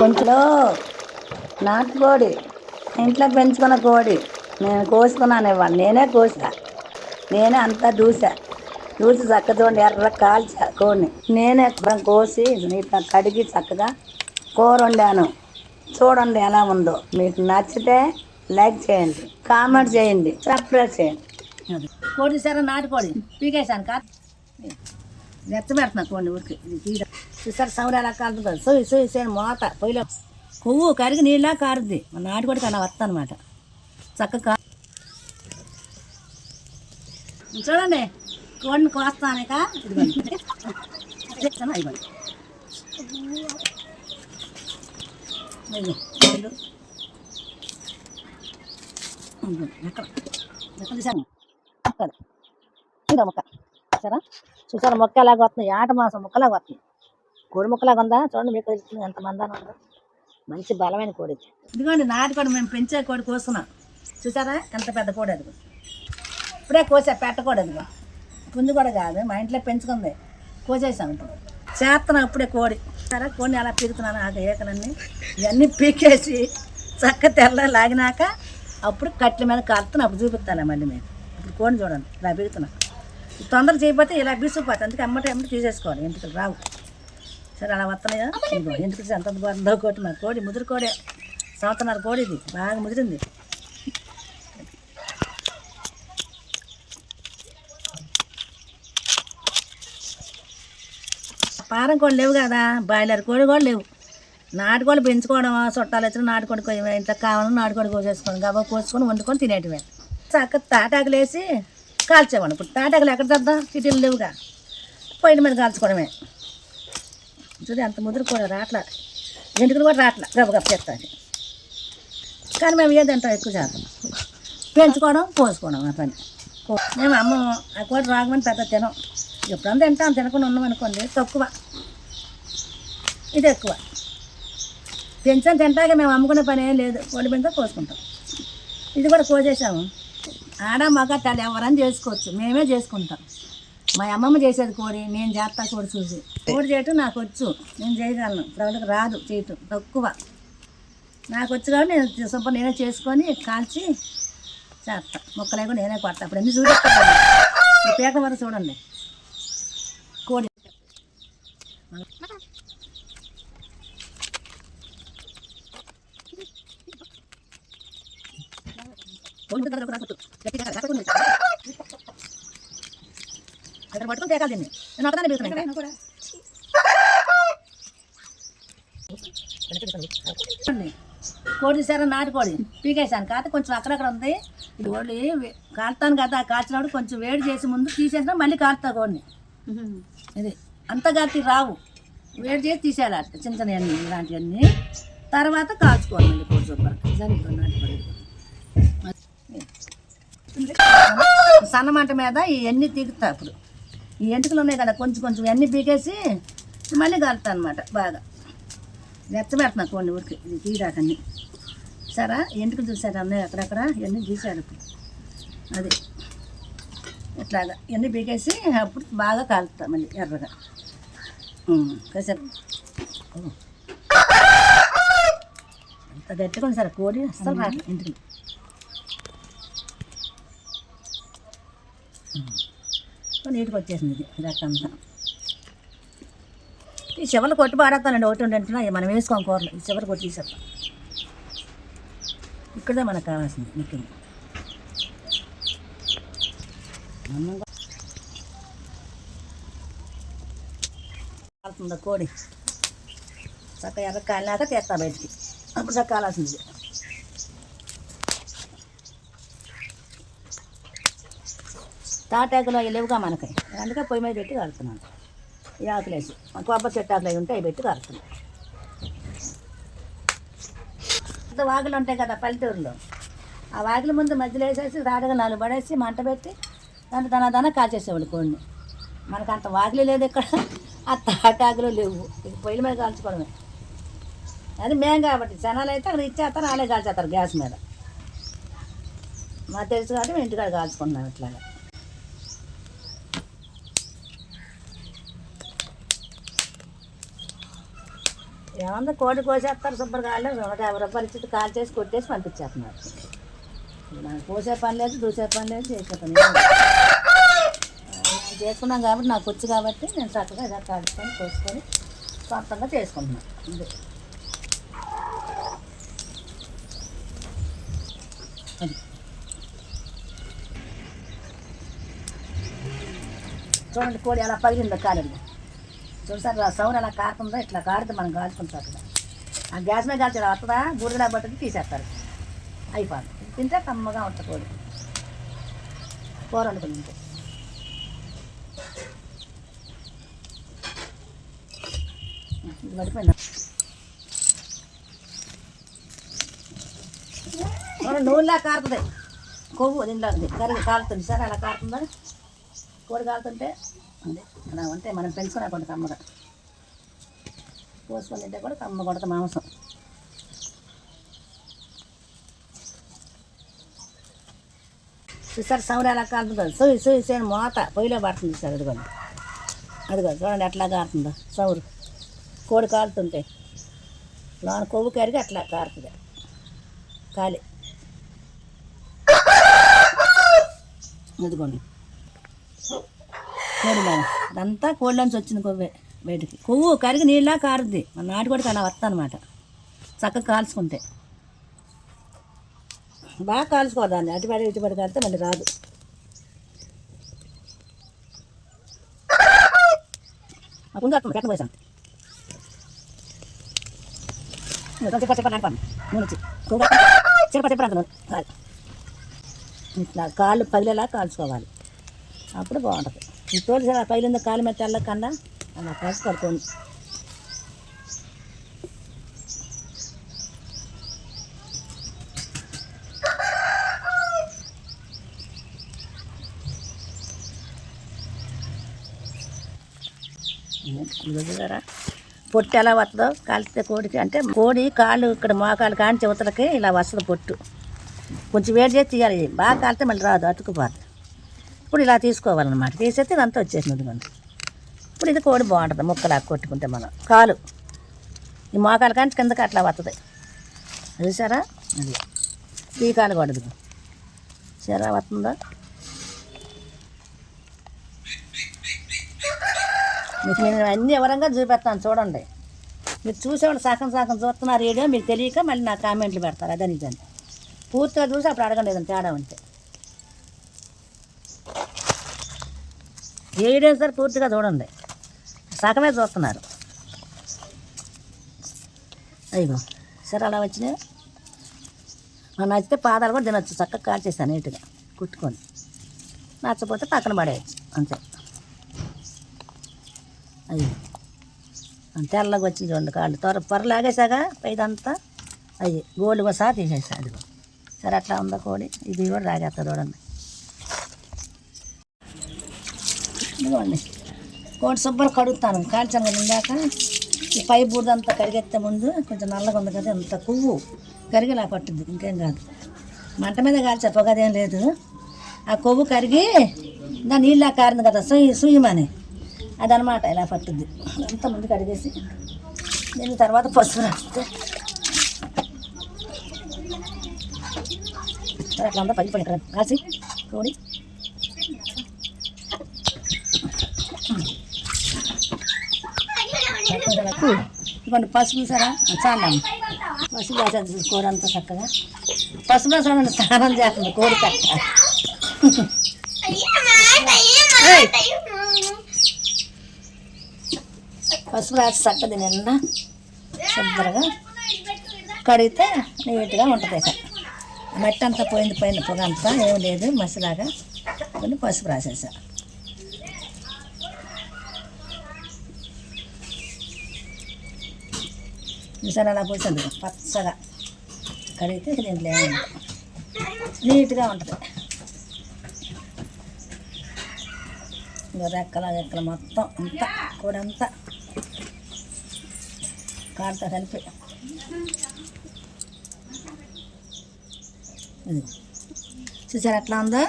కొంచెంలో నాటుకోడి ఇంట్లో పెంచుకున్న కోడి. నేను కోసుకున్నాను ఇవ్వాలి నేనే కోసా నేనే అంతా దూసా. దూసి చక్కతోండి ఎర్ర కాల్చా కోడిని. నేనే కోసి నీట్గా కడిగి చక్కగా కూర వండాను చూడండి ఎలా ఉందో. మీకు నచ్చితే లైక్ చేయండి. కామెంట్ చేయండి. సబ్స్క్రైబ్ చేయండి. కోడి సరే నాటుకోడి పీకేశాను కాదు. నెత్త కోడిని ఊరికి. చూసారు? సౌండ్ ఎలా కాలుతుంది సోయి సోయి సోయి మోత పొయ్యిలో కొవ్వు కరిగి నీళ్ళ కారుద్ది. మన నాటుకోడి అలా వస్తా అనమాట చక్కగా చూడండి. కోడిని కోస్తానక ఇదిగో, ఎక్కడ ఎక్కడ తీసాను. అక్కడ చూసారా? చూసారా? మొక్క ఎలాగ వస్తుంది ఆట మాసం మొక్కలాగా వస్తుంది కోడి మొక్కలాగా ఉందా? చూడండి మీకు తెలుస్తుంది ఎంత మందాన ఉందో. మంచి బలమైన కోడి ఇదిగోండి నాటి కోడి మేము పెంచే కోడి కోసుకున్నాం చూసారా? ఎంత పెద్ద కోడి అది. ఇప్పుడే కోసా పెట్టకూడదు అదిగో పుంజు కూడా కాదు మా ఇంట్లో పెంచుకుంది. కోసేసాం ఇప్పుడు. చేస్తున్నాం ఇప్పుడే కోడి. సరే కోడిని అలా పీకుతున్నాను ఆ ఏకలన్నీ ఇవన్నీ పీకేసి చక్క తెల్ల లాగినాక అప్పుడు కట్ల మీద కలుతున్నాను అప్పుడు చూపిస్తాను మళ్ళీ మేము ఇప్పుడు కోడిని చూడండి ఇలా పీకుతున్నా. తొందర చేయకపోతే ఇలా బీసుకుపోతుంది. అందుకే అమ్మట అమ్మట తీసేసుకోవాలి ఇంటికి రావు. సరే అలా వస్తున్నాయా ఎందుకు ఎంత బాగుందో కోటి మా కోడి ముదిరి కోడే. సంవత్సరాల కోడి ఇది. బాగా ముదిరింది. పారం కోళ్ళు లేవు కదా. బాయిలర్ కోడి కూడా లేవు. నాటుకోళ్ళు పెంచుకోవడం చుట్టాలు వచ్చిన నాటుకోడి ఇంట్లో కావాలని నాటుకోడి కోసేసుకోండి గబా కోసుకొని వండుకొని తినేటివే. చక్క తాటాకులు వేసి కాల్చేవాడు ఇప్పుడు తాటాకులు ఎక్కడ తెద్దాం? సిటీలు లేవుగా. పొయ్యిల మీద కాల్చుకోవడమే. చూడు అంత ముదురు కూడా రాట్లా. వెంటుకలు కూడా రాట్లా. గబ గబ చేస్తాను కానీ మేము ఏదంటాం ఎక్కువ శాతం పెంచుకోవడం పోసుకోవడం ఆ పని. మేము అమ్మ ఆ కోటి రాగమని పెద్ద తినం. ఎప్పుడంతా తింటాం తినకుండా ఉన్నాం అనుకోండి తక్కువ. ఇది ఎక్కువ. పెంచని తింటాక మేము అమ్ముకునే పని ఏం లేదు. కోడి పెంచా కోసుకుంటాం ఇది కూడా కోసేసాము ఆడ మగ తల్లి ఎవరని చేసుకోవచ్చు. మేమే చేసుకుంటాం. మా అమ్మమ్మ చేసేది కోడి నేను చేస్తా కోడి చూసి కోడి చేయటం నాకు వచ్చు. నేను చేయగలను. ఇప్పుడు రాదు చేయటం. తక్కువ. నాకు వచ్చు కాబట్టి నేను సొంత నేనే చేసుకొని కాల్చి చేస్తా. మొక్కలే కూడా నేనే కొడతా. అప్పుడు ఎన్ని చూపిస్తాను ఈ వరకు చూడండి. కోడి. కోడి దగ్గర కూడా కొట్టు. గట్టిగా కట్టుకుని. ఇక్కడ పట్టుకొని తేకాలి దీన్ని నేను ఒకదాన్ని. కోడి. నాటుకోడి పీకేసాను కాకపోతే కొంచెం అక్కడక్కడ ఉంది. ఇది కోడి వే- కాలుతాను కదా కాల్చినప్పుడు కొంచెం వేడి చేసి ముందు తీసేసినా మళ్ళీ కాలుతా కోడిని. ఇది. అంత గట్టి రావు. వేడి చేసి తీసేయాలి చిన్న చిన్న అన్ని ఇలాంటివన్నీ. తర్వాత కాల్చుకోవాలి మళ్ళీ కోడి సూపర్ నాటుకోడి ఇదిగో. సన్న మంట మీద ఇవన్నీ తీగుతా ఇప్పుడు ఈ ఎంటుకలు ఉన్నాయి కదా కొంచెం కొంచెం ఇవన్నీ పీకేసి మళ్ళీ కలుతా అనమాట బాగా. రెచ్చబెడుతున్నా కొన్ని ఊరికి ఇది తీరాకన్నీ సరే ఎంటుకలు చూసారు? అన్నయ్య అక్కడక్కడ ఇవన్నీ తీశారు ఇప్పుడు. అది. ఇట్లాగా ఇవన్నీ పీకేసి అప్పుడు బాగా కాలుతా మళ్ళీ ఎర్రగా. ఉమ్, కాసేపు ఓ. అంత సార్ కోడి అస్సలు రాక ఇంటికి నీటికి వచ్చేసింది ఇది రెక్కంతా ఈ చివరి కొట్టి పాడేస్తానండి ఒకటి రెండు అంటున్నా మనం వేసుకోం కూరలు. ఈ చివరి కొట్టి తీసేస్తాం. ఇక్కడే మనకు కావాల్సింది ముఖ్యంగా. కోడి? చక్క ఎర్ర కాలినాక తీస్తా బయటికి. అప్పుడు చక్క కాలాల్సింది తాటాకులు అవి లేవుగా మనకి. అందుకే పొయ్యి మీద పెట్టి కడుతున్నాను ఈ ఆకులేసి. కొబ్బరి చెట్టు ఆకులు అవి ఉంటే అవి పెట్టి కడుతున్నాను పెద్ద వాగులు ఉంటాయి కదా పల్లెటూరులో. ఆ వాగుల ముందు మధ్యలో వేసేసి రాడగా నాలుగు పడేసి మంట పెట్టి దాన్ని దన దన కాల్చేసేవాడు కోడిని. మనకు అంత వాగులు లేదు ఇక్కడ. ఆ తాటాకులు లేవు. ఇది పొయ్యిల మీద కాల్చుకోవడమే. అది మేము కాబట్టి జనాలు అయితే అక్కడ ఇచ్చేస్తారు వాళ్ళే కాల్చేస్తారు గ్యాస్ మీద. మాకు తెలుసు కాబట్టి మేము ఇంటికాడ కాల్చుకుంటున్నాం ఇట్లాగా. ఏమన్నా కోడి కోసేస్తారు శుభ్రంగా కాళ్ళు నూట యాభై రూపాయలు ఇచ్చి కాల్ చేసి కొట్టేసి పంపించేస్తున్నారు. నాకు కోసే పని లేదు దూసే పని లేదు చేసే పని లేదు. చేసుకున్నాం కాబట్టి నాకు వచ్చు కాబట్టి నేను చక్కగా ఇలా కాల్చుకొని కోసుకొని సొంతంగా చేసుకుంటున్నాను. అందుకే చూడండి కోడి ఎలా పగిలిందో కాలేదు చూసారు సార్ సౌండ్ అలా కారుతుందో ఇట్లా కారితే మనం కాల్చుకుంటాం అక్కడ ఆ గ్యాస్ మీద కాల్చి వస్తుందా బూడిదలా పట్టుకు తీసేస్తారు. అయిపోతుంది తింటే కమ్మగా ఉంటుంది కోడి. కూర వండుకుని తింటే. ఇది పడిపోయిందా? నూనెలా కారుతుంది? కొవ్వు దీంట్లో కరిగి కాలుతుంది. సార్ అలా కారుతుందా? కోడి కాలుతుంటే? అంతే. అలా ఉంటే మనం పెంచుకునే కొంత కమ్మగా. పోసుకొని తింటే కూడా కమ్మ కొడత మాంసం. చూసారు సౌండ్ ఎలా కాలుతుంది సూయి సూయి సేను మోత పొయ్యిలో పడుతుంది సార్ అదిగోండి అదిగో చూడండి ఎట్లా కారుతుందో. సౌరు కోడి కాలుతుంటే లోన కొవ్వు కరిగి అట్లా కారుతుంది. కాలి. అదిగోండి కోడి లాగా అదంతా కోళ్ళలోంచి వచ్చింది కొవ్వే బయటికి. కొవ్వు కరిగి నీళ్ళ కారుద్ది. మన నాటి కూడా అలా వస్తా అనమాట చక్కగా కాల్చుకుంటే. బాగా కాల్చుకోదాన్ని అటుపడి ఇటుపడి కాలితే మళ్ళీ రాదు. అప్పుడు కట్టం కట్ట పోసాను చెప్ప చెప్పండి అనుకోండి నూనె వచ్చి చెప్ప ఇట్లా కాళ్ళు పదిలేలా కాల్చుకోవాలి. అప్పుడు బాగుంటుంది. ఈ తోలు ఆ పైలుంద కాలు మీద తెల్లకన్నా అలా కాల్చి పడుతుంది పొట్టు ఎలా వస్తుందో కాలితే కోడికి అంటే కోడి. కాళ్ళు ఇక్కడ మోకాలు కాని చివతలకి ఇలా వస్తుంది పొట్టు కొంచెం వేడి చేసి తీయాలి బాగా కాలితే మళ్ళీ రాదు అతుకుపోతుంది ఇప్పుడు ఇలా తీసుకోవాలన్నమాట. తీసేస్తే ఇదంతా వచ్చేసింది మనం ఇప్పుడు ఇది కోడి బాగుంటుంది. ముక్కలా కొట్టుకుంటే మనం. కాలు. ఈ మోకాలు కానీ కిందకి అట్లా వస్తుంది చూసారా? అది ఈ కాలు కూడా ఇదిగో. వస్తుందా? మీకు నేను అన్ని వివరంగా చూపెడతాను. చూడండి. మీరు చూసేవాళ్ళు సగం సగం చూస్తున్నారు వీడియో. మీకు తెలియక మళ్ళీ నాకు కామెంట్లు పెడతారు. అదే నిజాన్ని పూర్తిగా చూసి అప్పుడు అడగండి ఏదైనా తేడా ఉంటే. ఏ సార్ పూర్తిగా చూడండి. సగమే చూస్తున్నారు. అయ్యో సరే అలా వచ్చినాయి. నచ్చితే పాదాలు కూడా తినొచ్చు. చక్కగా కాల్చేస్తాను నీట్గా. కుట్టుకొని. నచ్చపోతే పక్కన పడేయచ్చు. అంతే. అయ్యో తెల్లగా వచ్చింది చూడండి కాళ్ళు. త్వర పొర లాగేసాగా పైదంతా. అయ్యి గోల్డ్ కూడా సార్ తీసేసా అది సరే అట్లా ఉందా కోడి? ఇది కూడా రాగేస్తా చూడండి. ఇదిగోండి. కోడి శుభ్రం కడుగుతాను. కాల్చాను కదా ఇందాక ఈ పై బూడిదంతా కరిగెత్తే ముందు కొంచెం నల్లగా ఉంది కదా అంత కొవ్వు కరిగి పట్టింది. పట్టుద్ది ఇంకేం కాదు. మంట మీద కాల్చా పొగదేం లేదు. ఆ కొవ్వు కరిగి దాని నీళ్ళ కారింది కదా సుయ్యి సుయ్యమని అదనమాట ఇలా పట్టుద్ది అంత ముందు కడిగేసి దీని తర్వాత పసుపు రాస్తే. అట్లా అంతా పగిపోయి ఇక్కడ కాసి కోడి ఇవ్వండి పసుపు సరా చాలా పసుపు రాసేది కూర అంతా చక్కగా. పసుపు వేసామని స్నానం చేస్తుంది కోడి కట్ట పసుపు రాసి చక్కది నిన్న శుభ్రంగా కడిగితే నీట్గా ఉంటుంది ఇక. మట్టి అంతా పోయింది పోయిన పొగ అంతా ఏం లేదు మసిలాగా. కొన్ని పసుపు రాసేసా. మిషన్ అలా పోసింది పచ్చగా కడిగితే దీంట్లో నీట్గా ఉంటుంది. ఇంకా రెక్కల రెక్కల మొత్తం అంతా కూడా అంతా కాడతో కలిపి చూసారు ఎట్లా ఉందో?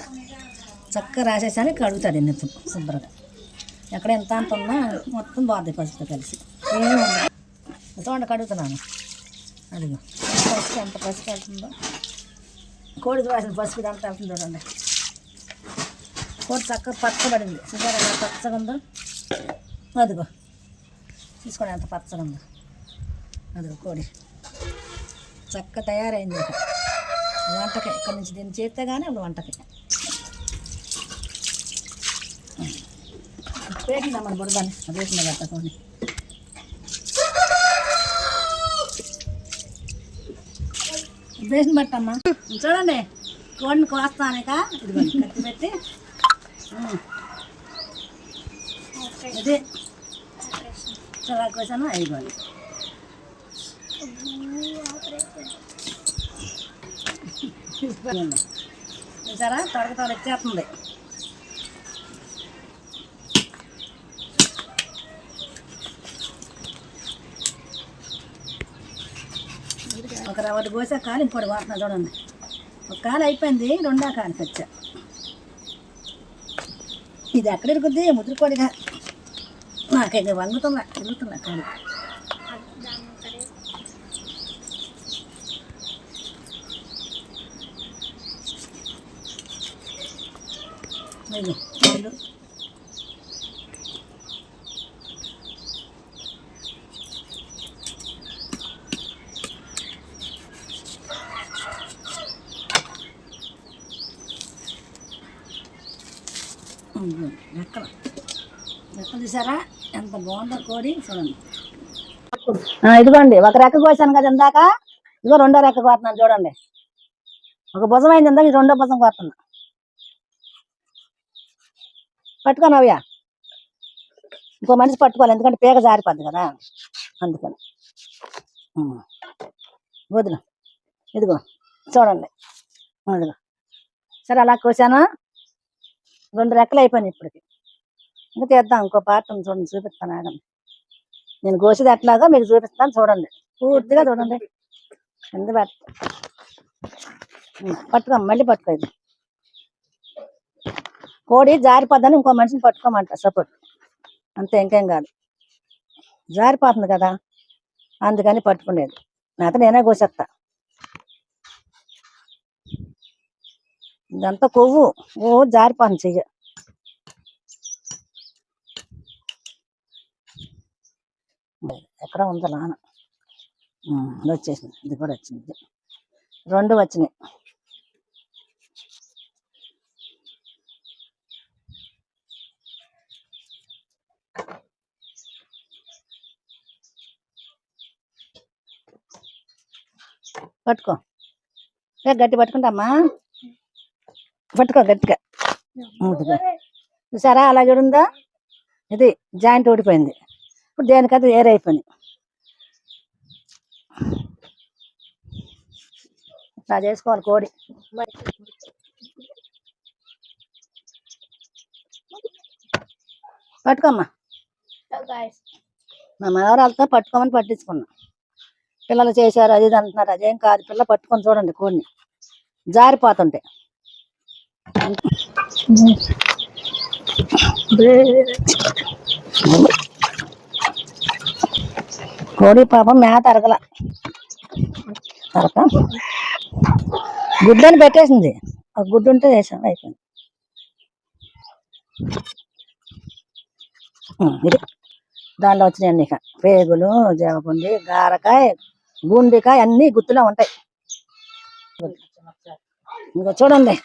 చక్కగా రాసేసాను కడుగుతాడు ఎన్నెప్పుడు శుభ్రంగా. ఎక్కడ ఎంత అంత ఉన్నా మొత్తం బాగుంది పసుపుతో కలిసి. ఏమి ఉండదు చూడండి కడుగుతున్నాను. అదిగో. పసుపు ఎంత పసుపు వెళ్తుందో. కోడి వాసిన పసుపు ఇదంతా వెళ్తుంది చూడండి. కోడి చక్కగా పచ్చబడింది. చూసారా ఎంత పచ్చగా ఉందో? అదిగో. చూసుకోండి ఎంత పచ్చగా ఉందో. అదిగో కోడి. చక్క తయారైంది ఇక వంటకి ఇక్కడ నుంచి దీన్ని చేస్తే కానీ అప్పుడు వంటకి వేసిందా మన బుడదాన్ని అది వేసిందా గట్ట కోడి వేసిన బట్టమ్మా చూడండి కోడిని కోస్తానక? ఇది కత్తి పెట్టి. ఉమ్. ఇది. చాలా కోసాను అయిపోయింది. చూసారా? త్వరగా త్వర వచ్చేస్తుంది ఒక రవ్వటి కోసా కాలు ఇంకోటి వాడుతున్నా చూడండి ఒక కాలు అయిపోయింది రెండో కాలుకి వచ్చా ఇది ఎక్కడ ఇరుగుద్ది? ముద్రకోడిగా. నాకు ఇక వంగుతున్నా తిరుగుతున్నా కాలు ఇదిగో, లెక్కలు లెక్కలు చూసారా? ఎంత బాగుందో కోడి చూడండి. ఇదిగోండి ఒక రెక్క కోసాను కదా ఇందాక. ఇదిగో రెండో రెక్క కోస్తున్నాను చూడండి. ఒక భుజం అయింది ఇందాక ఇది రెండో భుజం కోస్తున్నా. పట్టుకోను అవ్యా ఇంకో మనిషి పట్టుకోవాలి ఎందుకంటే పేగ జారిపోద్ది కదా. అందుకని. వదిన ఇదిగో చూడండి. ఇదిగో. సరే అలా కోసాను? రెండు రెక్కలు అయిపోయినాయి ఇప్పటికి. ఇంకా తీద్దాం ఇంకో పార్ట్ ఉంది చూడండి చూపిస్తాను మేడం. నేను కోసేది ఎట్లాగో మీకు చూపిస్తాను చూడండి. పూర్తిగా చూడండి. ఎందుకు పెట్ట పట్టుకో మళ్ళీ పట్టుకో ఇది. కోడి జారిపోద్దని ఇంకో మనిషిని పట్టుకోమంట సపోర్ట్. అంతే ఇంకేం కాదు. జారిపోతుంది కదా అందుకని పట్టుకునేది. నాతో నేనే కోసేస్తా ఇదంతా కొవ్వు. ఓ జారిపాను చెయ్య. ఎక్కడ ఉందా నాన్న. ఇది వచ్చేసింది. ఇది కూడా వచ్చింది. రెండు వచ్చినాయి. పట్టుకో. గట్టి పట్టుకుంటామా పట్టుకో గట్టిగా. చూసారా? అలా చూడుందా? ఇది జాయింట్ ఊడిపోయింది. ఇప్పుడు దేనికది ఏరైపోయింది ఇట్లా చేసుకోవాలి కోడి. పట్టుకోమ్మా. మా మనవరాలతో పట్టుకోమని పట్టించుకున్నా. పిల్లలు చేశారు అది ఇది అంటున్నారు. అదేం కాదు పిల్ల పట్టుకొని చూడండి కోడిని. జారిపోతుంటే. కోడి పాపం మేత అరగల అరక గుడ్డని పెట్టేసింది. ఒక గుడ్డు ఉంటే వేసాం అయిపోయింది. ఇది. దానిలో వచ్చినాయి అన్ని పేగులు జవపుండి గారకాయ గుండికాయ అన్ని గుత్తులో ఉంటాయి. ఇంకా చూడండి.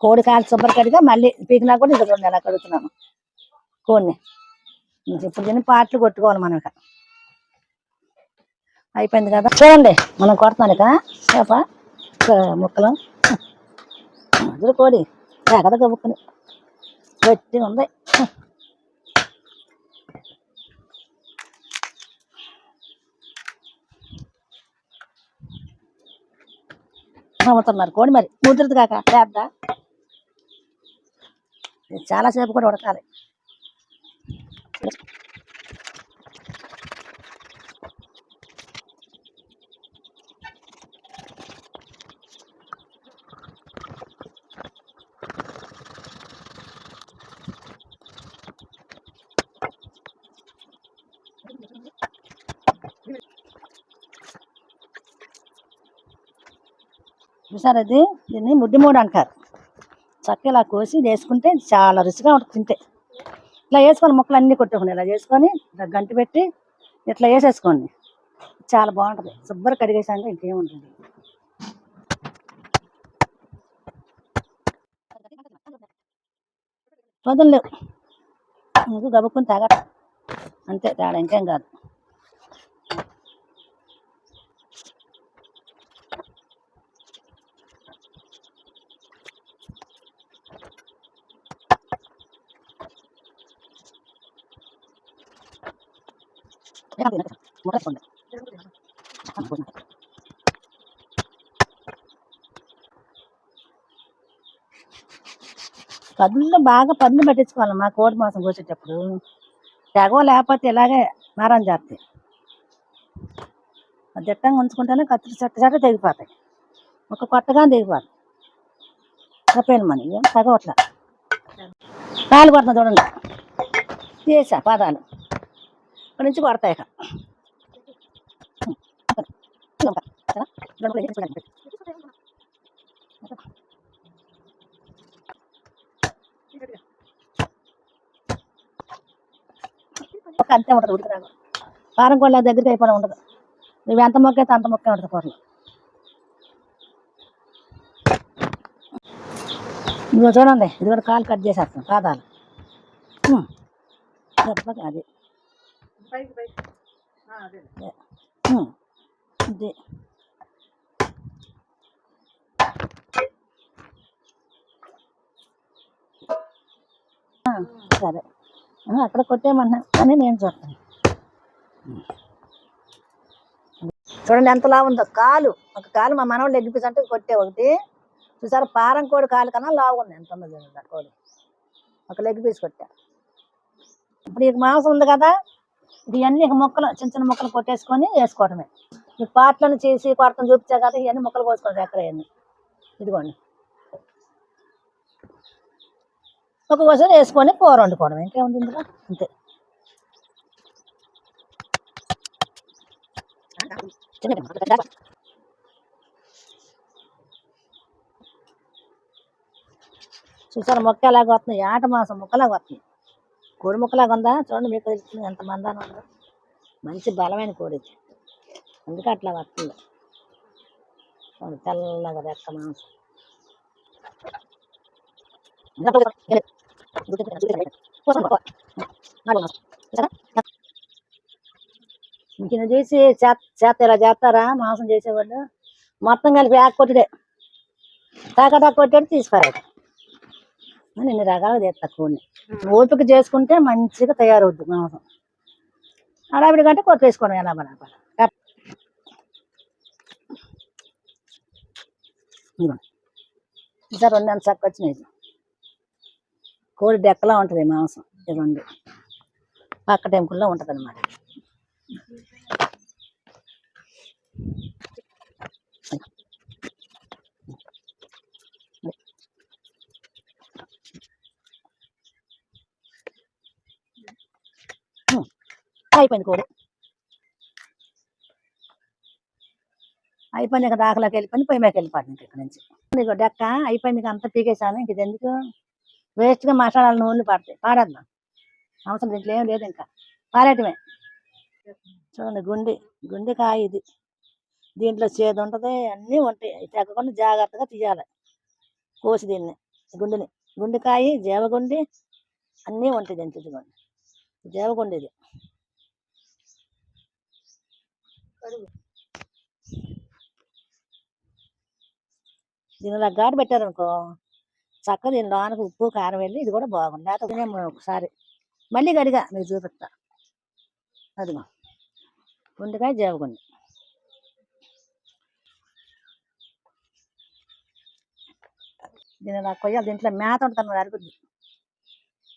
కోడి కాలు శుభ్ర కడిగా మళ్ళీ పీకినా కూడా ఇద్దరు చూడండి ఎలా కడుగుతున్నాను కోడిని. ఇప్పుడు దీన్ని పాటలు కొట్టుకోవాలి మనం ఇక. అయిపోయింది కదా? చూడండి మనం కొడుతున్నాను ఇక. చేప ముక్కలు. అదురు కోడి. ఎగద గబుక్కుని గట్టి ఉంది. అమ్ముతున్నారు కోడి మరి. ముద్రది కాక లేద్దా? చాలా సేపు కూడా ఉడకాలి. చూసారు అది దీన్ని ముడ్డి మూడు అంటారు. చక్క ఇలా కోసి వేసుకుంటే చాలా రుచిగా ఉంటుంది తింటే. ఇట్లా వేసుకొని ముక్కలు అన్నీ కొట్టుకోండి ఇలా చేసుకొని ఇలా గంట పెట్టి ఇట్లా వేసేసుకోండి. చాలా బాగుంటుంది. శుభ్ర కడిగేసాక ఇంకేముంటుంది వదలలేవు నువ్వు గబుక్కుని తాగట అంతే తేడా ఇంకేం కాదు. పదుల్లో బాగా పదులు పెట్టించుకోవాలి మా కోడి మాసం కోసేటప్పుడు. తెగవ లేకపోతే ఇలాగే మారం చేస్తాయి దిట్టంగా ఉంచుకుంటేనే కత్తి చెట్ట చెట్ట తెగిపోతాయి. ఒక కొట్టగా తెగిపోతాయి. తప్పేను మన? ఏం తగవట్లా కాలు కొడుతున్నా చూడండి. చేసా పాదాలు. ఇక్కడ నుంచి కొడతాయి ఒక అంతే ఉంటుంది ఉడికిరాగా కారం కోళ్ళ దగ్గరికి అయిపోవడం ఉండదు నువ్వు ఎంత మొక్క అయితే అంత మొక్క ఉంటుంది కూరలో. నువ్వు చూడండి ఇది కూడా కాలు కట్ చేసేస్తాం పాదాలు అది. అదే. సరే. అక్కడ కొట్టేయమన్నా అని నేను చూస్తాను చూడండి ఎంతలా ఉందో. కాలు. ఒక కాలు మా మనవాళ్ళు ఎగ్గిపీస్ అంటే కొట్టే ఒకటి. చూసారా? పారం కోడి కాలు కన్నా లావు ఉంది. ఎంత ఉంది కోడి. ఒక లెగ్ పీస్ కొట్టా. ఇప్పుడు ఇక మాంసం ఉంది కదా? ఇవన్నీ ఇక ముక్కలు చిన్న చిన్న ముక్కలు కొట్టేసుకొని వేసుకోవడమే. ఈ పాటలను చేసి కొడతాం చూపించా కదా ఇవన్నీ ముక్కలు కోసుకోవడం ఎక్కడ ఇవన్నీ ఇదిగోండి ఒక్కొక్కసారి వేసుకొని కూర వండుకోవడం ఇంకేముంది ఇందులో? అంతే. చూసారా మొక్క ఎలాగ వస్తుంది ఆట మాసం మొక్కలాగా వస్తుంది కోడి ముక్కలాగా ఉందా? చూడండి మీకు తెలుస్తుంది ఎంత మందాన ఉందో. మంచి బలమైన కోడి ఇది. అందుకే అట్లా వస్తుంది. చూడండి తెల్లగా రెక్క మాంసం. ఇంకిన చూసి చేత ఇలా చేస్తారా? మాంసం చేసేవాళ్ళు. మొత్తం కలిపి యాక్ కొట్టుడే. తాకటా కొట్టేది తీసుకురాడు నేను రకాలుగా రకాలు చేస్తా కోడిని. ఓపిక చేసుకుంటే మంచిగా తయారవుద్ది మాంసం. అడావిడి కంటే కొట్టేసుకోవడం ఎలా మన ఇంకా రెండు అంత చక్క వచ్చినాయి కోడి డెక్కలా ఉంటుంది మాంసం. ఈ రెండు. పక్క టెంపుల్లో ఉంటుంది అనమాట అయిపోయింది కూర. అయిపోయింది ఇంకా దాకలోకి వెళ్ళిపోయింది పొయ్యి మీద వెళ్ళిపోతుంది ఇక్కడ నుంచి. ఇదిగో డెక్క అయిపోయింది ఇక అంతా పీకేసాను ఇంక ఇది ఎందుకు? వేస్ట్గా మసాలాలు నూనె పడతాయి పాడద్దు. అవసరం దీంట్లో ఏం లేదు ఇంకా. పారేయటమే. చూడండి గుండి గుండి కాయ ఇది. దీంట్లో చేదు ఉంటుంది అన్నీ ఉంటాయి. అవి తెగకుండా జాగ్రత్తగా తీయాలి. కోసి దీన్ని గుండెని. గుండెకాయ జీవగుండి అన్నీ ఉంటాయి దీంట్లో ఇదిగోండి జీవగుండి ఇది. దీనిలో ఘాటు పెట్టారనుకో చక్కగా దీని లోనకు ఉప్పు కారం వెళ్ళి ఇది కూడా బాగుంది. లేకపోతే ఒకసారి. మళ్ళీ గడిగా మీకు చూపిస్తా అదిగో. గుండెకాయ జేవగుండి. దీని ఇలా కొయ్యాలి. దీంట్లో మేత ఉంటుంది మరి అరుగుద్ది.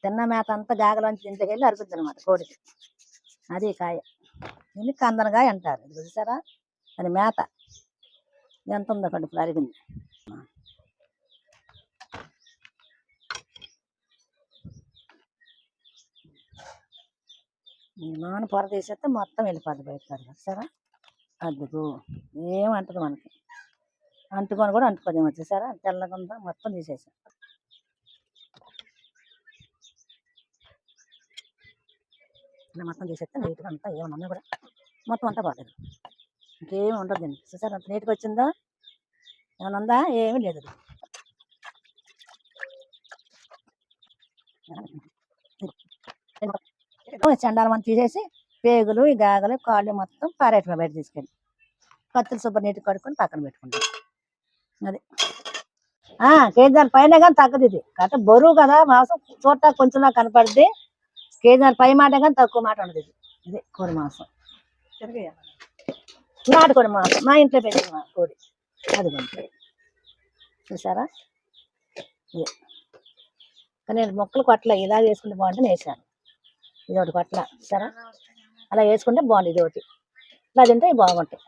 తిన్న మేత అంతా గాగలోంచి దీంట్లోకి వెళ్ళి అరుగుద్ది అనమాట కోడికి. అది కాయ. దీన్ని కందనగాయ అంటారు. ఇది చూసారా? అది మేత. ఎంత ఉందో కడుపులో అరిగింది. నాన్న పొర తీసేస్తే మొత్తం వెళ్ళిపోద్ది బయటకు అది సరే అద్దుకు ఏమంటది మనకి? అంటుకొని కూడా అంటుకోదు ఏమో చూసారా? తెల్లగా ఉందా? మొత్తం తీసేసా. ఇలా మొత్తం తీసేస్తే నీట్గా అంతా ఏమన్నా కూడా. మొత్తం అంతా బాగాలేదు ఇంకేమి ఉండదు దీనికి. అంత నీట్గా వచ్చిందా? ఏమైనా ఉందా? ఏమీ లేదు చండాలు మనం తీసేసి పేగులు ఈ గాగలు కాళ్ళు మొత్తం పారేట బయట తీసుకెళ్ళి కత్తులు శుభ్ర నీటి కడుక్కొని పక్కన పెట్టుకుంటాం. అది. ఆ, కేజీదాని పైన కానీ తగ్గదు ఇది. కరెక్ట్ బరువు కదా మాంసం చూడటానికి కొంచెం కనపడుద్ది. కేజీదాని పై మాట కానీ తక్కువ మాట ఉండదు ఇది. ఇది కూర మాంసం. నాటుకోడి మాంసం మా ఇంట్లో పెట్టిన మా- కోడి. అది చూసారా? కానీ నేను మొక్కలు కొట్టలే ఇలా వేసుకుంటే బాగుంటుంది వేసాను. ఇది ఒకటి కొట్టల చూసారా? అలా వేసుకుంటే బాగుంది ఇది ఒకటి. ఇలా తింటే బాగుంటాయి.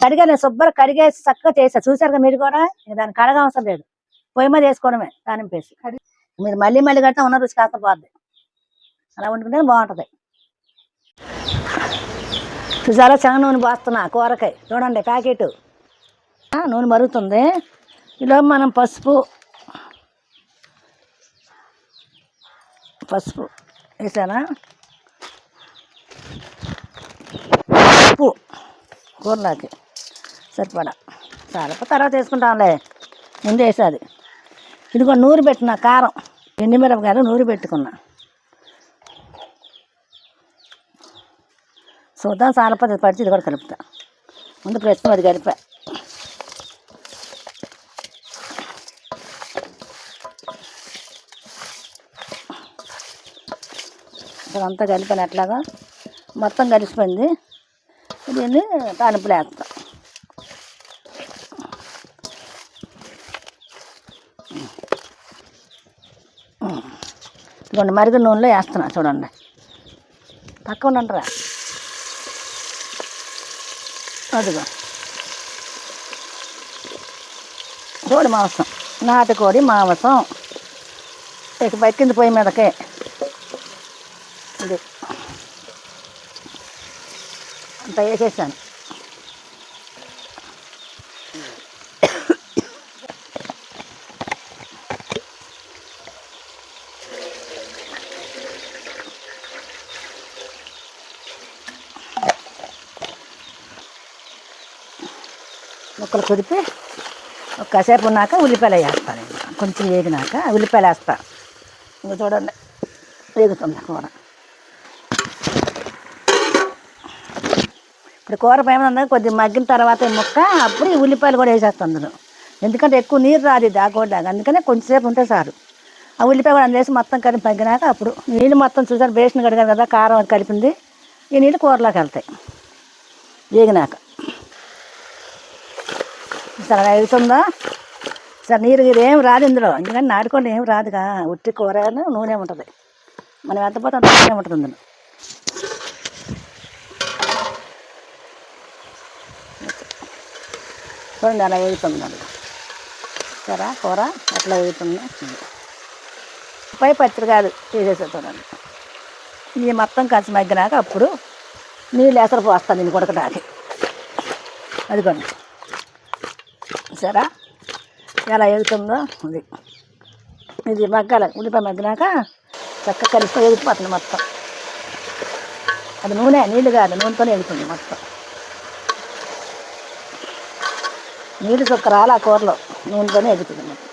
కడిగా నేను శుభ్రంగా కడిగేసి చక్కగా చేసా. చూసారుగా మీరు కూడా? ఇక దాన్ని కడగ అవసరం లేదు. పొయ్యి మీద వేసుకోవడమే తానింపు వేసి మీరు మళ్ళీ మళ్ళీ కడితే ఉన్న రుచి కాస్త పోద్ది. అలా వండుకుంటే బాగుంటుంది. చాలా శనగ నూనె పోస్తున్నా కూరకాయ చూడండి ప్యాకెట్. నూనె మరుగుతుంది. ఇలా మనం పసుపు పసుపు వేసానా? ఉప్పు కూరలోకి సరిపడా. సరిపో తర్వాత వేసుకుంటాంలే. ముందు వేసేది. ఇదిగో నూరు పెట్టిన కారం. ఎండి మిరపకాయలు నూరు పెట్టుకున్నా. చూద్దాం చాలా పద్ధతి పడితే ఇది కూడా కలుపుతా. ముందు ప్రస్తుతం అది కలిపా. అంతా కలిపాను ఎట్లాగా మొత్తం కలిసిపోయింది. దీన్ని తానింపులు వేస్తా. ఇదిగోండి మరిగి నూనెలో వేస్తున్నా చూడండి. పక్క ఉండండిరా. అదిగో. కోడి మాంసం నాటుకోడి మాంసం. ఇక పక్కింది పొయ్యి మీదకే. ఇది. అంత వేసేసాను. ముక్కలు కుదిపి ఒక్కసేపు ఉన్నాక ఉల్లిపాయలు వేస్తాను కొంచెం వేగినాక ఉల్లిపాయలు వేస్తాను ఇంకా చూడండి వేగుతుంది కూర. ఇప్పుడు కూర పైన ఉంది? కొద్దిగా మగ్గిన తర్వాత మొక్క ముక్క అప్పుడు ఈ ఉల్లిపాయలు కూడా వేసేస్తాను అందులో. ఎందుకంటే ఎక్కువ నీరు రాదు ఇది ఆగోడ్లాగా అందుకనే కొంచెంసేపు ఉంటే చాలు. ఆ ఉల్లిపాయ కూడా అందులో మొత్తం కలిపి మగ్గినాక అప్పుడు నీళ్ళు మొత్తం చూసారు బేసిన కడిగారు కదా కారం కలిపింది. ఈ నీళ్ళు కూరలోకి వెళ్తాయి. వేగినాక. సరే అవుతుందా? సరే నీరు గీరు ఏం రాదు ఇందులో. ఎందుకంటే నాటుకోండి ఏం రాదుగా. ఉట్టి కూర నూనె ఉంటుంది. మనం ఎంత పోతే అంత నూనె ఉంటుంది ఇందులో. చూడండి అలా వేగుతుంది అది సరే కూర అట్లా వేగుతుంది పై పచ్చడి కాదు తీసేసే ఇది మొత్తం కలిసి మగ్గినాక అప్పుడు నీళ్ళు ఎసరు పోస్తాను నేను కొడకడానికి అదిగోండి. చూసారా? ఎలా ఎదుగుతుందో అది. ఇది మగ్గాల ఉల్లిపాయ మగ్గినాక చక్కగా కలిసి ఎగిపోతుంది మొత్తం. అది నూనె నీళ్ళు కాదు నూనెతోనే వెళ్తుంది మొత్తం. నీళ్ళు చుక్క రాలి ఆ కూరలో నూనెతోనే ఎగుతుంది మొత్తం.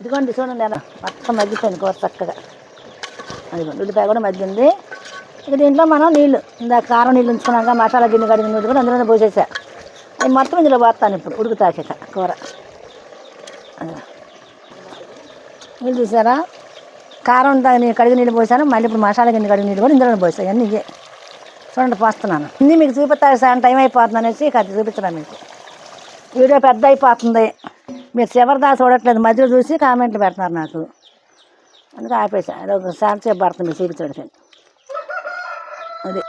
ఇదిగోండి చూడండి ఎలా మొత్తం మగ్గిపోయింది కూర చక్కగా. అదిగోండి ఉల్లిపాయ కూడా మగ్గింది. ఇక దీంట్లో మనం నీళ్ళు ఇందాక కారం నీళ్ళు ఉంచుకున్నాక మసాలా గిన్నె కడిగిన నీళ్ళు కూడా అందులోనే పోసేసా. అది మొత్తం ఇందులో పోస్తాను ఇప్పుడు ఉడుకుతాక కూర. నీళ్ళు చూసారా? కారం నేను కడిగి నీళ్ళు పోసాను మళ్ళీ ఇప్పుడు మసాలా గిన్నె కడిగి నీళ్ళు కూడా ఇందులోనే పోసాను అన్నీ ఇవే. చూడండి పోస్తున్నాను. ఇన్ని మీకు చూపిస్తా సార్ టైం అయిపోతుంది అనేసి అది చూపించడం మీకు. వీడియో పెద్ద అయిపోతుంది. మీరు చివరిదా చూడట్లేదు మధ్యలో చూసి కామెంట్లు పెడతారు నాకు. అందుకే ఆపేసా. అది ఒక సార్ సేపు పడుతుంది చూపించడానికి అది.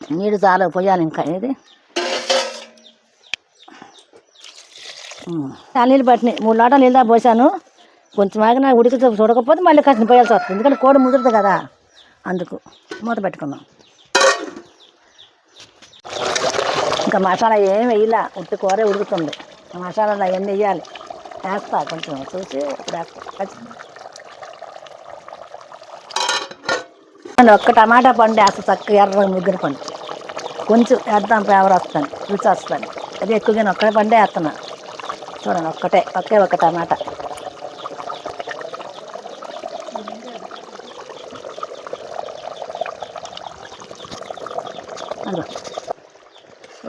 నీళ్ళు. చాలా పోయాలి ఇంకా ఏది? ఆ నీళ్ళు పట్టినాయి. మూడు లోటాలు నీళ్ళు పోసాను. కొంచెం ఆగిన ఉడికి చూడకపోతే మళ్ళీ కాసిన పోయాల్సి వస్తుంది. ఎందుకంటే కోడి ముదురుతుంది కదా. అందుకు మూత పెట్టుకుందాం ఇంకా మసాలా ఏం వేయాల. ఉట్టి కూర ఉడుకుతుంది. మసాలాలు అవన్నీ వేయాలి. వేస్తా కొంచెం. చూసి ఇప్పుడు వేస్తా. ఒక్క టమాటా పండు అసలు చక్కగా ఎర్ర ముగ్గుర పండు కొంచెం వేద్దాం ఫ్లేవర్ వస్తుంది రుచి వస్తాను అది ఎక్కువగా నేను ఒక్కటే పండే వేస్తున్నా. చూడండి ఒక్కటే ఒకే ఒక టమాటా.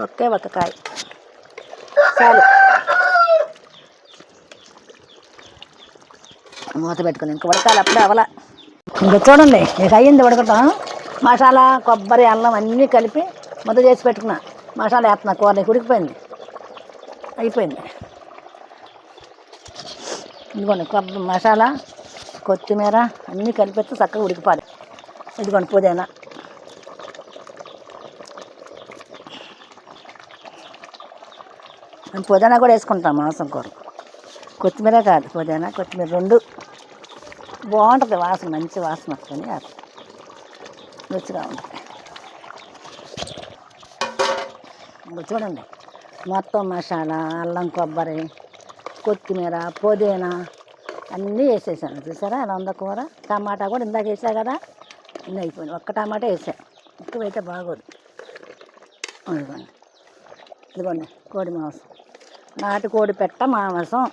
ఒకే ఒక కాయ. చాలు. మూత పెట్టుకుని ఇంక ఉడకాలి అప్పుడే అవలా. ఇంకా చూడండి ఇక అయ్యింది ఉడకటం. మసాలా కొబ్బరి అల్లం అన్నీ కలిపి ముద్ద చేసి పెట్టుకున్నా. మసాలా వేస్తున్నా కూర ఉడికిపోయింది. అయిపోయింది. ఇదిగోండి కొబ్బరి మసాలా కొత్తిమీర అన్నీ కలిపిస్తే చక్కగా ఉడికిపోవాలి. ఇదిగోండి పుదీనా. మేము పుదీనా కూడా వేసుకుంటాం మాంసం కూర. కొత్తిమీర కాదు పుదీనా కొత్తిమీర రెండు. బాగుంటుంది వాసన మంచి వాసన వస్తుంది అది. రుచిగా ఉంటుంది. ఇంకా చూడండి. మొత్తం మసాలా అల్లం కొబ్బరి కొత్తిమీర పుదీనా అన్నీ వేసేసాను. చూసారా? ఎలా ఉందో కూర. టమాటా కూడా ఇందాక వేసా కదా? ఇన్ని అయిపోయింది ఒక్క టమాటా వేసా. అయితే బాగోదు. ఇదిగోండి. ఇదిగోండి. కోడి మాంసం. నాటు కోడి పెట్ట మాంసం.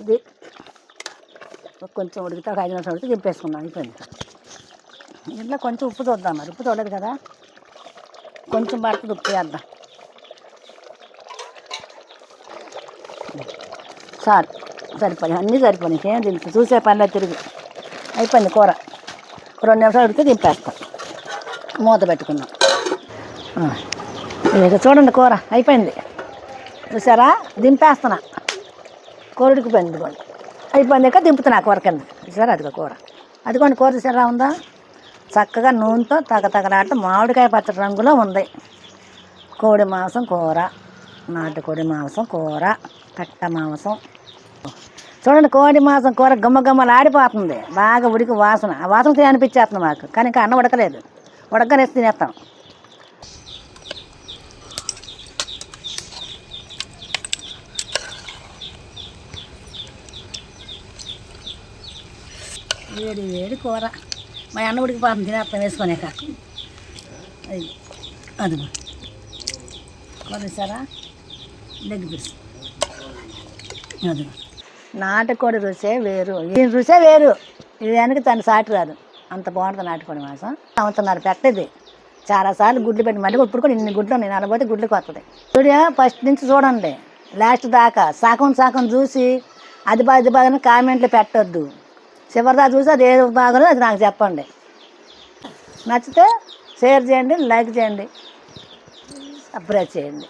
ఇది కొంచెం ఉడికితే ఒక ఐదు నిమిషాలు ఉడికి దింపేసుకుందాం అయిపోయింది. ఇంట్లో కొంచెం ఉప్పు చూద్దాం మరి. ఉప్పు చూడలేదు కదా? కొంచెం పడుతుంది ఉప్పు వేద్దాం చాలు సరిపోయి అన్నీ సరిపోయి ఏం దింపు? చూసే పనిలో తిరిగి. అయిపోయింది కూర. రెండు నిమిషాలు ఉడికి దింపేస్తాం. మూత పెట్టుకుందాం. ఇక చూడండి కూర. అయిపోయింది. చూసారా? దింపేస్తున్నా. కూర ఉడికిపోయింది కూడా అయిపోయినాక ఇక దింపుతున్నా కూర కింద చూసారా అదిగో కూర. అదిగోండి కూర చూసారా ఉందా? చక్కగా నూనెతో తగ తగలాట మామిడికాయ పచ్చడి రంగులో ఉంది. కోడి మాంసం కూర నాటుకోడి మాంసం కూర కట్ట మాంసం. చూడండి కోడి మాంసం కూర గుమ్మ గుమ్మలు ఆడిపోతుంది బాగా ఉడికి వాసన. ఆ వాసన అనిపించేస్తుంది మాకు. కానీ ఇంకా అన్నం ఉడకలేదు. ఉడకనేసి తినేస్తాం. వేడి వేడి కూర. మా అన్న ఉడికిపోతుంది తినేస్తాం వేసుకునే కాక అది అది కూర చూసారా? లెగ్ పీస్ అది నాటుకోడి రుచే వేరు. దీని రుచే వేరు. ఇది వెనక తను సాటి రాదు. అంత బాగుంటుంది నాటుకోడి మాసం. అవుతున్నారు పెట్టది చాలాసార్లు గుడ్లు పెట్టి మళ్ళీ ఇప్పుడు కూడా ఇన్ని గుడ్లు ఉన్నాయి. నలబోతే గుడ్లకు వస్తుంది చూడే ఫస్ట్ నుంచి చూడండి. లాస్ట్ దాకా. సగం సగం చూసి అది బాగా బాగా కామెంట్లు పెట్టొద్దు. చివరిదా చూసి అది ఏది బాగోదో అది నాకు చెప్పండి. నచ్చితే షేర్ చేయండి లైక్ చేయండి సబ్స్క్రైబ్ చేయండి.